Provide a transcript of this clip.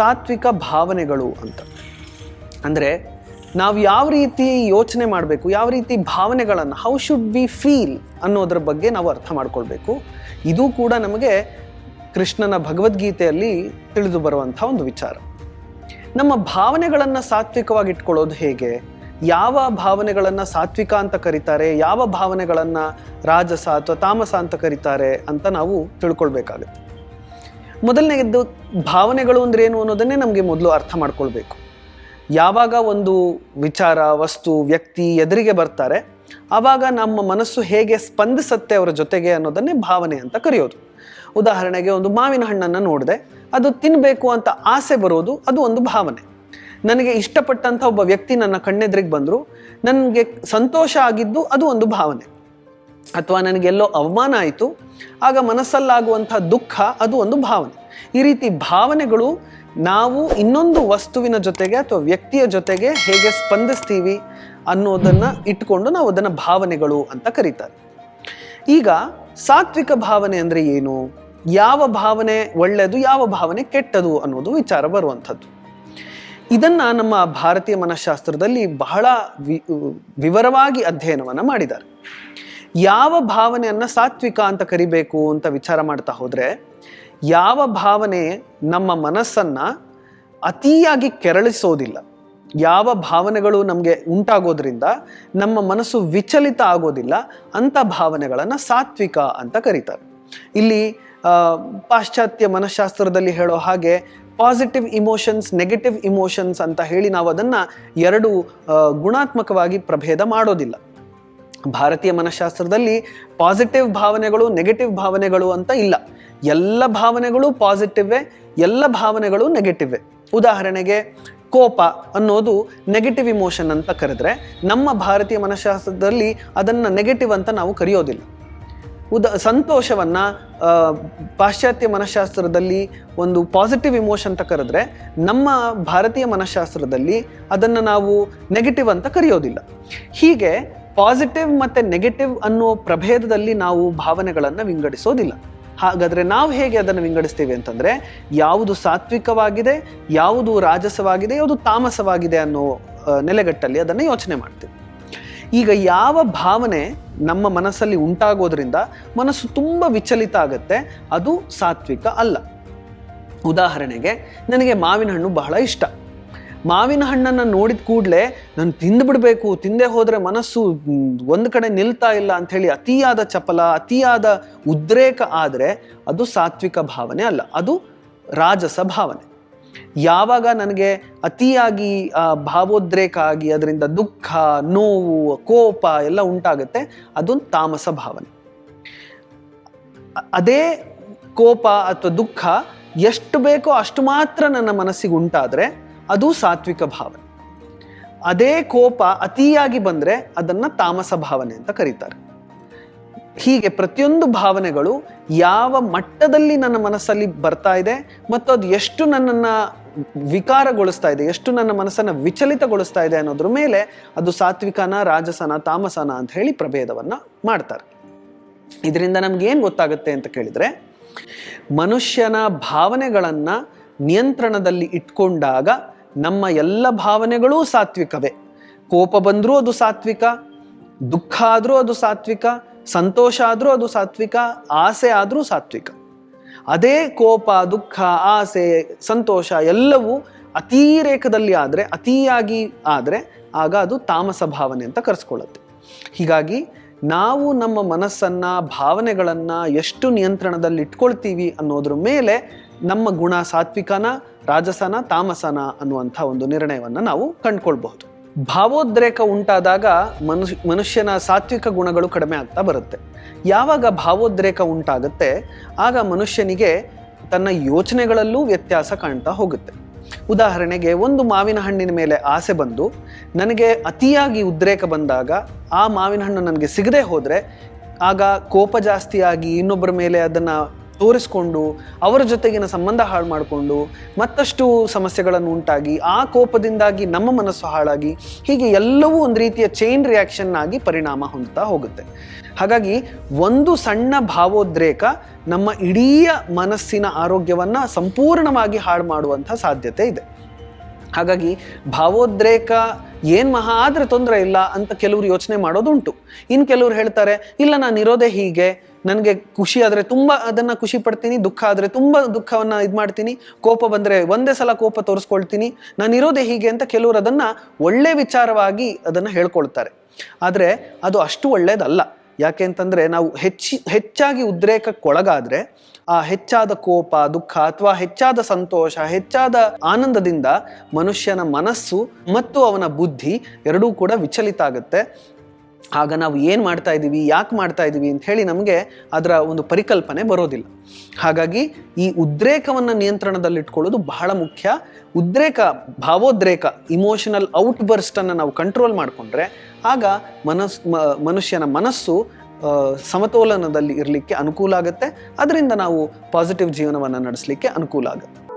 ಸಾತ್ವಿಕ ಭಾವನೆಗಳು ಅಂತ. ಅಂದರೆ ನಾವು ಯಾವ ರೀತಿ ಯೋಚನೆ ಮಾಡಬೇಕು, ಯಾವ ರೀತಿ ಭಾವನೆಗಳನ್ನು ಹೌ ಶುಡ್ ಬಿ ಫೀಲ್ ಅನ್ನೋದ್ರ ಬಗ್ಗೆ ನಾವು ಅರ್ಥ ಮಾಡ್ಕೊಳ್ಬೇಕು. ಇದು ಕೂಡ ನಮಗೆ ಕೃಷ್ಣನ ಭಗವದ್ಗೀತೆಯಲ್ಲಿ ತಿಳಿದು ಬರುವಂಥ ಒಂದು ವಿಚಾರ. ನಮ್ಮ ಭಾವನೆಗಳನ್ನು ಸಾತ್ವಿಕವಾಗಿ ಇಟ್ಕೊಳ್ಳೋದು ಹೇಗೆ? ಯಾವ ಭಾವನೆಗಳನ್ನು ಸಾತ್ವಿಕ ಅಂತ ಕರೀತಾರೆ, ಯಾವ ಭಾವನೆಗಳನ್ನು ರಾಜಸ ಅಥವಾ ತಾಮಸ ಅಂತ ಕರೀತಾರೆ ಅಂತ ನಾವು ತಿಳ್ಕೊಳ್ಬೇಕಾಗುತ್ತೆ. ಮೊದಲನೇದು ಭಾವನೆಗಳು ಅಂದ್ರೆ ಏನು ಅನ್ನೋದನ್ನೇ ನಮಗೆ ಮೊದಲು ಅರ್ಥ ಮಾಡ್ಕೊಳ್ಬೇಕು. ಯಾವಾಗ ಒಂದು ವಿಚಾರ, ವಸ್ತು, ವ್ಯಕ್ತಿ ಎದುರಿಗೆ ಬರ್ತಾರೆ, ಆವಾಗ ನಮ್ಮ ಮನಸ್ಸು ಹೇಗೆ ಸ್ಪಂದಿಸುತ್ತೆ ಅವರ ಜೊತೆಗೆ ಅನ್ನೋದನ್ನೇ ಭಾವನೆ ಅಂತ ಕರೆಯೋದು. ಉದಾಹರಣೆಗೆ ಒಂದು ಮಾವಿನ ಹಣ್ಣನ್ನು ನೋಡಿದೆ, ಅದು ತಿನ್ನಬೇಕು ಅಂತ ಆಸೆ ಬರೋದು, ಅದು ಒಂದು ಭಾವನೆ. ನನಗೆ ಇಷ್ಟಪಟ್ಟಂಥ ಒಬ್ಬ ವ್ಯಕ್ತಿ ನನ್ನ ಕಣ್ಣೆದ್ರಿಗೆ ಬಂದರು, ನನಗೆ ಸಂತೋಷ ಆಗಿದ್ದು ಅದು ಒಂದು ಭಾವನೆ. ಅಥವಾ ನನಗೆಲ್ಲೋ ಅವಮಾನ ಆಯಿತು, ಆಗ ಮನಸ್ಸಲ್ಲಾಗುವಂಥ ದುಃಖ ಅದು ಒಂದು ಭಾವನೆ. ಈ ರೀತಿ ಭಾವನೆಗಳು ನಾವು ಇನ್ನೊಂದು ವಸ್ತುವಿನ ಜೊತೆಗೆ ಅಥವಾ ವ್ಯಕ್ತಿಯ ಜೊತೆಗೆ ಹೇಗೆ ಸ್ಪಂದಿಸ್ತೀವಿ ಅನ್ನೋದನ್ನು ಇಟ್ಕೊಂಡು ನಾವು ಅದನ್ನು ಭಾವನೆಗಳು ಅಂತ ಕರೀತಾರೆ. ಈಗ ಸಾತ್ವಿಕ ಭಾವನೆ ಅಂದರೆ ಏನು? ಯಾವ ಭಾವನೆ ಒಳ್ಳೆಯದು ಯಾವ ಭಾವನೆ ಕೆಟ್ಟದು ಅನ್ನೋದು ವಿಚಾರ ಬರುವಂಥದ್ದು. ಇದನ್ನು ನಮ್ಮ ಭಾರತೀಯ ಮನಃಶಾಸ್ತ್ರದಲ್ಲಿ ಬಹಳ ವಿವರವಾಗಿ ಅಧ್ಯಯನವನ್ನು ಮಾಡಿದ್ದಾರೆ. ಯಾವ ಭಾವನೆಯನ್ನು ಸಾತ್ವಿಕ ಅಂತ ಕರಿಬೇಕು ಅಂತ ವಿಚಾರ ಮಾಡ್ತಾ ಹೋದರೆ, ಯಾವ ಭಾವನೆ ನಮ್ಮ ಮನಸ್ಸನ್ನು ಅತಿಯಾಗಿ ಕೆರಳಿಸೋದಿಲ್ಲ. ಯಾವ ಭಾವನೆಗಳು ನಮಗೆ ಉಂಟಾಗೋದ್ರಿಂದ ನಮ್ಮ ಮನಸ್ಸು ವಿಚಲಿತ ಆಗೋದಿಲ್ಲ ಅಂಥ ಭಾವನೆಗಳನ್ನು ಸಾತ್ವಿಕ ಅಂತ ಕರೀತಾರೆ. ಇಲ್ಲಿ ಪಾಶ್ಚಾತ್ಯ ಮನಃಶಾಸ್ತ್ರದಲ್ಲಿ ಹೇಳೋ ಹಾಗೆ ಪಾಸಿಟಿವ್ ಇಮೋಷನ್ಸ್ ನೆಗೆಟಿವ್ ಇಮೋಷನ್ಸ್ ಅಂತ ಹೇಳಿ ನಾವು ಅದನ್ನು ಎರಡು ಗುಣಾತ್ಮಕವಾಗಿ ಪ್ರಭೇದ ಮಾಡೋದಿಲ್ಲ. ಭಾರತೀಯ ಮನಃಶಾಸ್ತ್ರದಲ್ಲಿ ಪಾಸಿಟಿವ್ ಭಾವನೆಗಳು ನೆಗೆಟಿವ್ ಭಾವನೆಗಳು ಅಂತ ಇಲ್ಲ. ಎಲ್ಲ ಭಾವನೆಗಳು ಪಾಸಿಟಿವ್ ಎಲ್ಲ ಭಾವನೆಗಳು ನೆಗೆಟಿವ್ ಉದಾಹರಣೆಗೆ ಕೋಪ ಅನ್ನೋದು ನೆಗೆಟಿವ್ ಇಮೋಷನ್ ಅಂತ ಕರೆದ್ರೆ ನಮ್ಮ ಭಾರತೀಯ ಮನಃಶಾಸ್ತ್ರದಲ್ಲಿ ಅದನ್ನು ನೆಗೆಟಿವ್ ಅಂತ ನಾವು ಕರೆಯೋದಿಲ್ಲ. ಉದ, ಸಂತೋಷವನ್ನ ಪಾಶ್ಚಾತ್ಯ ಮನಃಶಾಸ್ತ್ರದಲ್ಲಿ ಒಂದು ಪಾಸಿಟಿವ್ ಇಮೋಷನ್ ಅಂತ ಕರೆದ್ರೆ ನಮ್ಮ ಭಾರತೀಯ ಮನಃಶಾಸ್ತ್ರದಲ್ಲಿ ಅದನ್ನು ನಾವು ನೆಗೆಟಿವ್ ಅಂತ ಕರೆಯೋದಿಲ್ಲ. ಹೀಗೆ ಪಾಸಿಟಿವ್ ಮತ್ತೆ ನೆಗೆಟಿವ್ ಅನ್ನೋ ಪ್ರಭೇದದಲ್ಲಿ ನಾವು ಭಾವನೆಗಳನ್ನು ವಿಂಗಡಿಸೋದಿಲ್ಲ. ಹಾಗಾದರೆ ನಾವು ಹೇಗೆ ಅದನ್ನು ವಿಂಗಡಿಸ್ತೀವಿ ಅಂತಂದರೆ, ಯಾವುದು ಸಾತ್ವಿಕವಾಗಿದೆ, ಯಾವುದು ರಾಜಸವಾಗಿದೆ, ಯಾವುದು ತಾಮಸವಾಗಿದೆ ಅನ್ನೋ ನೆಲೆಗಟ್ಟಲ್ಲಿ ಅದನ್ನು ಯೋಚನೆ ಮಾಡ್ತೀವಿ. ಈಗ ಯಾವ ಭಾವನೆ ನಮ್ಮ ಮನಸ್ಸಲ್ಲಿ ಉಂಟಾಗೋದ್ರಿಂದ ಮನಸ್ಸು ತುಂಬ ವಿಚಲಿತ ಆಗುತ್ತೆ, ಅದು ಸಾತ್ವಿಕ ಅಲ್ಲ. ಉದಾಹರಣೆಗೆ, ನನಗೆ ಮಾವಿನ ಹಣ್ಣು ಬಹಳ ಇಷ್ಟ. ಮಾವಿನ ಹಣ್ಣನ್ನು ನೋಡಿದ ಕೂಡಲೇ ನಾನು ತಿಂದು ತಿಂದೇ ಹೋದರೆ ಮನಸ್ಸು ಒಂದು ಕಡೆ ನಿಲ್ತಾ ಇಲ್ಲ ಅಂಥೇಳಿ ಅತಿಯಾದ ಚಪಲ, ಅತಿಯಾದ ಉದ್ರೇಕ ಆದರೆ ಅದು ಸಾತ್ವಿಕ ಭಾವನೆ ಅಲ್ಲ, ಅದು ರಾಜಸ ಭಾವನೆ. ಯಾವಾಗ ನನಗೆ ಅತಿಯಾಗಿ ಭಾವೋದ್ರೇಕ ಆಗಿ ಅದರಿಂದ ದುಃಖ, ನೋವು, ಕೋಪ ಎಲ್ಲ ಉಂಟಾಗುತ್ತೆ ಅದೊಂದು ತಾಮಸ ಭಾವನೆ. ಅದೇ ಕೋಪ ಅಥವಾ ದುಃಖ ಎಷ್ಟು ಬೇಕೋ ಅಷ್ಟು ಮಾತ್ರ ನನ್ನ ಮನಸ್ಸಿಗೆ ಉಂಟಾದ್ರೆ ಅದು ಸಾತ್ವಿಕ ಭಾವನೆ. ಅದೇ ಕೋಪ ಅತಿಯಾಗಿ ಬಂದರೆ ಅದನ್ನು ತಾಮಸ ಭಾವನೆ ಅಂತ ಕರೀತಾರೆ. ಹೀಗೆ ಪ್ರತಿಯೊಂದು ಭಾವನೆಗಳು ಯಾವ ಮಟ್ಟದಲ್ಲಿ ನನ್ನ ಮನಸ್ಸಲ್ಲಿ ಬರ್ತಾ ಇದೆ ಮತ್ತು ಅದು ಎಷ್ಟು ನನ್ನನ್ನು ವಿಕಾರಗೊಳಿಸ್ತಾ ಇದೆ, ಎಷ್ಟು ನನ್ನ ಮನಸ್ಸನ್ನು ವಿಚಲಿತಗೊಳಿಸ್ತಾ ಇದೆ ಅನ್ನೋದ್ರ ಮೇಲೆ ಅದು ಸಾತ್ವಿಕನ, ರಾಜಸನ, ತಾಮಸನ ಅಂತ ಹೇಳಿ ಪ್ರಭೇದವನ್ನು ಮಾಡ್ತಾರೆ. ಇದರಿಂದ ನಮ್ಗೇನು ಗೊತ್ತಾಗುತ್ತೆ ಅಂತ ಕೇಳಿದರೆ, ಮನುಷ್ಯನ ಭಾವನೆಗಳನ್ನು ನಿಯಂತ್ರಣದಲ್ಲಿ ಇಟ್ಕೊಂಡಾಗ ನಮ್ಮ ಎಲ್ಲ ಭಾವನೆಗಳೂ ಸಾತ್ವಿಕವೇ. ಕೋಪ ಬಂದರೂ ಅದು ಸಾತ್ವಿಕ, ದುಃಖ ಆದರೂ ಅದು ಸಾತ್ವಿಕ, ಸಂತೋಷ ಆದರೂ ಅದು ಸಾತ್ವಿಕ, ಆಸೆ ಆದರೂ ಸಾತ್ವಿಕ. ಅದೇ ಕೋಪ, ದುಃಖ, ಆಸೆ, ಸಂತೋಷ ಎಲ್ಲವೂ ಅತಿರೇಕದಲ್ಲಿ ಆದರೆ, ಅತಿಯಾಗಿ ಆದರೆ ಆಗ ಅದು ತಾಮಸ ಭಾವನೆ ಅಂತ ಕರೆಸ್ಕೊಳ್ಳುತ್ತೆ. ಹೀಗಾಗಿ ನಾವು ನಮ್ಮ ಮನಸ್ಸನ್ನು, ಭಾವನೆಗಳನ್ನು ಎಷ್ಟು ನಿಯಂತ್ರಣದಲ್ಲಿ ಇಟ್ಕೊಳ್ತೀವಿ ಅನ್ನೋದ್ರ ಮೇಲೆ ನಮ್ಮ ಗುಣ ಸಾತ್ವಿಕನ ರಾಜಸನ, ತಾಮಸನ ಅನ್ನುವಂಥ ಒಂದು ನಿರ್ಣಯವನ್ನು ನಾವು ಕಂಡುಕೊಳ್ಬಹುದು. ಭಾವೋದ್ರೇಕ ಉಂಟಾದಾಗ ಮನುಷ್ಯ, ಮನುಷ್ಯನ ಸಾತ್ವಿಕ ಗುಣಗಳು ಕಡಿಮೆ ಆಗ್ತಾ ಬರುತ್ತೆ. ಯಾವಾಗ ಭಾವೋದ್ರೇಕ ಉಂಟಾಗುತ್ತೆ, ಆಗ ಮನುಷ್ಯನಿಗೆ ತನ್ನ ಯೋಚನೆಗಳಲ್ಲೂ ವ್ಯತ್ಯಾಸ ಕಾಣ್ತಾ ಹೋಗುತ್ತೆ. ಉದಾಹರಣೆಗೆ, ಒಂದು ಮಾವಿನ ಹಣ್ಣಿನ ಮೇಲೆ ಆಸೆ ಬಂದು ನನಗೆ ಅತಿಯಾಗಿ ಉದ್ರೇಕ ಬಂದಾಗ ಆ ಮಾವಿನ ಹಣ್ಣು ನನಗೆ ಸಿಗದೆ ಹೋದರೆ, ಆಗ ಕೋಪ ಜಾಸ್ತಿಯಾಗಿ ಇನ್ನೊಬ್ಬರ ಮೇಲೆ ಅದನ್ನು ತೋರಿಸ್ಕೊಂಡು ಅವರ ಜೊತೆಗಿನ ಸಂಬಂಧ ಹಾಳು ಮಾಡಿಕೊಂಡು ಮತ್ತಷ್ಟು ಸಮಸ್ಯೆಗಳನ್ನು ಉಂಟಾಗಿ ಆ ಕೋಪದಿಂದಾಗಿ ನಮ್ಮ ಮನಸ್ಸು ಹಾಳಾಗಿ ಹೀಗೆ ಎಲ್ಲವೂ ಒಂದು ರೀತಿಯ ಚೈನ್ ರಿಯಾಕ್ಷನ್ ಆಗಿ ಪರಿಣಾಮ ಹೊಂದುತ್ತಾ ಹೋಗುತ್ತೆ. ಹಾಗಾಗಿ ಒಂದು ಸಣ್ಣ ಭಾವೋದ್ರೇಕ ನಮ್ಮ ಇಡೀ ಮನಸ್ಸಿನ ಆರೋಗ್ಯವನ್ನ ಸಂಪೂರ್ಣವಾಗಿ ಹಾಳು ಮಾಡುವಂಥ ಸಾಧ್ಯತೆ ಇದೆ. ಹಾಗಾಗಿ ಭಾವೋದ್ರೇಕ ಏನ್ ಮಹಾ ಆದರೆ ತೊಂದರೆ ಇಲ್ಲ ಅಂತ ಕೆಲವರು ಯೋಚನೆ ಮಾಡೋದುಂಟು. ಇನ್ನು ಕೆಲವರು ಹೇಳ್ತಾರೆ, ಇಲ್ಲ, ನಾನು ಇರೋದೇ ಹೀಗೆ. ನನಗೆ ಖುಷಿ ಆದರೆ ತುಂಬ ಅದನ್ನು ಖುಷಿ ಪಡ್ತೀನಿ, ದುಃಖ ಆದರೆ ತುಂಬ ದುಃಖವನ್ನು ಇದು ಮಾಡ್ತೀನಿ, ಕೋಪ ಬಂದರೆ ಒಂದೇ ಸಲ ಕೋಪ ತೋರಿಸ್ಕೊಳ್ತೀನಿ, ನಾನು ಇರೋದೇ ಹೀಗೆ ಅಂತ ಕೆಲವರು ಅದನ್ನು ಒಳ್ಳೆ ವಿಚಾರವಾಗಿ ಅದನ್ನು ಹೇಳ್ಕೊಳ್ತಾರೆ. ಆದರೆ ಅದು ಅಷ್ಟು ಒಳ್ಳೆಯದಲ್ಲ ಯಾಕೆ ಅಂತಂದರೆ ನಾವು ಹೆಚ್ಚಿ, ಹೆಚ್ಚಾಗಿ ಉದ್ರೇಕಕ್ಕೊಳಗಾದರೆ ಆ ಹೆಚ್ಚಾದ ಕೋಪ, ದುಃಖ ಅಥವಾ ಹೆಚ್ಚಾದ ಸಂತೋಷ, ಹೆಚ್ಚಾದ ಆನಂದದಿಂದ ಮನುಷ್ಯನ ಮನಸ್ಸು ಮತ್ತು ಅವನ ಬುದ್ಧಿ ಎರಡೂ ಕೂಡ ವಿಚಲಿತ ಆಗುತ್ತೆ. ಆಗ ನಾವು ಏನು ಮಾಡ್ತಾ ಇದ್ದೀವಿ ಯಾಕೆ ಮಾಡ್ತಾ ಇದ್ದೀವಿ ಅಂತ ಹೇಳಿ ನಮಗೆ ಅದರ ಒಂದು ಪರಿಕಲ್ಪನೆ ಬರೋದಿಲ್ಲ. ಹಾಗಾಗಿ ಈ ಉದ್ರೇಕವನ್ನು ನಿಯಂತ್ರಣದಲ್ಲಿಟ್ಕೊಳ್ಳೋದು ಬಹಳ ಮುಖ್ಯ. ಉದ್ರೇಕ, ಭಾವೋದ್ರೇಕ ಇಮೋಷನಲ್ ಔಟ್ಬರ್ಸ್ಟನ್ನು ನಾವು ಕಂಟ್ರೋಲ್ ಮಾಡಿಕೊಂಡ್ರೆ ಆಗ ಮನಸ್ ಮನುಷ್ಯನ ಮನಸ್ಸು ಸಮತೋಲನದಲ್ಲಿ ಇರಲಿಕ್ಕೆ ಅನುಕೂಲ ಆಗುತ್ತೆ. ಅದರಿಂದ ನಾವು ಪಾಸಿಟಿವ್ ಜೀವನವನ್ನು ನಡೆಸಲಿಕ್ಕೆ ಅನುಕೂಲ ಆಗುತ್ತೆ.